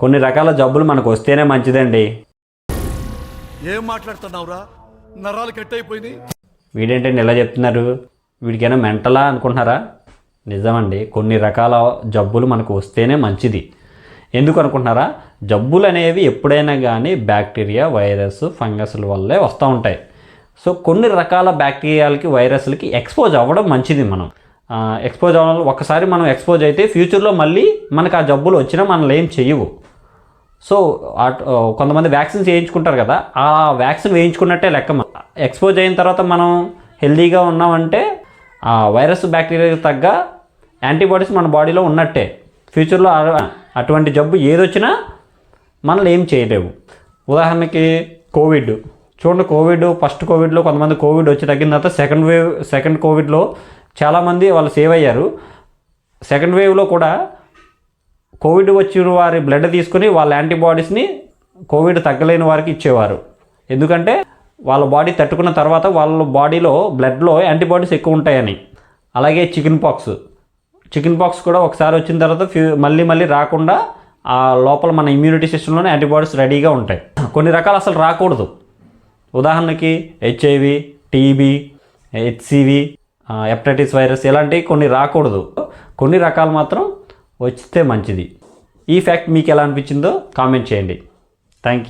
కొన్ని రకాల జబ్బులు మనకు వస్తేనే మంచిదండి. ఏం మాట్లాడుతున్నావురా? నరాలు కట్ అయిపోయినాయి వీడేంటండి ఇలా చెప్తున్నారు? వీడికైనా మెంటలా అనుకుంటున్నారా? నిజమండి కొన్ని రకాల జబ్బులు మనకు వస్తేనే మంచిది. ఎందుకు అనుకుంటున్నారా? జబ్బులు అనేవి ఎప్పుడైనా కానీ బ్యాక్టీరియా వైరస్ ఫంగస్ల వల్లే వస్తూ ఉంటాయి. సో కొన్ని రకాల బ్యాక్టీరియాలకి వైరస్లకి ఎక్స్పోజ్ అవ్వడం మంచిది మనం. ఎక్స్పోజ్ అవ్వడం ఒకసారి మనం ఎక్స్పోజ్ అయితే ఫ్యూచర్లో మళ్ళీ మనకు ఆ జబ్బులు వచ్చినా మనల్ని ఏం చెయ్యవు. సో కొంతమంది వ్యాక్సిన్స్ వేయించుకుంటారు కదా ఆ వ్యాక్సిన్ వేయించుకున్నట్టే లెక్క ఎక్స్పోజ్ అయిన తర్వాత మనం హెల్తీగా ఉన్నామంటే ఆ వైరస్ బ్యాక్టీరియాకి తగ్గ యాంటీబాడీస్ మన బాడీలో ఉన్నట్టే. ఫ్యూచర్లో అటువంటి జబ్బు ఏదొచ్చినా మనల్ని ఏం చేయలేవు. ఉదాహరణకి కోవిడ్. చూడండి కోవిడ్ ఫస్ట్ కోవిడ్లో కొంతమంది కోవిడ్ వచ్చి తగ్గిన తర్వాత సెకండ్ వేవ్ సెకండ్ కోవిడ్లో చాలామంది వాళ్ళు సేవ్ అయ్యారు. సెకండ్ వేవ్లో కూడా కోవిడ్ వచ్చిన వారి బ్లడ్ తీసుకుని వాళ్ళ యాంటీబాడీస్ని కోవిడ్ తగ్గలేని వారికి ఇచ్చేవారు. ఎందుకంటే వాళ్ళ బాడీ తట్టుకున్న తర్వాత వాళ్ళ బాడీలో బ్లడ్లో యాంటీబాడీస్ ఎక్కువ ఉంటాయని. అలాగే చికెన్ పాక్స్ చికెన్ పాక్స్ కూడా ఒకసారి వచ్చిన తర్వాత ఫ్యూ మళ్ళీ మళ్ళీ రాకుండా ఆ లోపల మన ఇమ్యూనిటీ సిస్టంలోనే యాంటీబాడీస్ రెడీగా ఉంటాయి. కొన్ని రకాలు అసలు రాకూడదు. ఉదాహరణకి HIV TB HCV hepatitis virus ఇలాంటివి కొన్ని రాకూడదు. కొన్ని రకాలు మాత్రం వస్తే మంచిది. ఈ ఫ్యాక్ట్ మీకు ఎలా అనిపించిందో కామెంట్ చేయండి. Thank you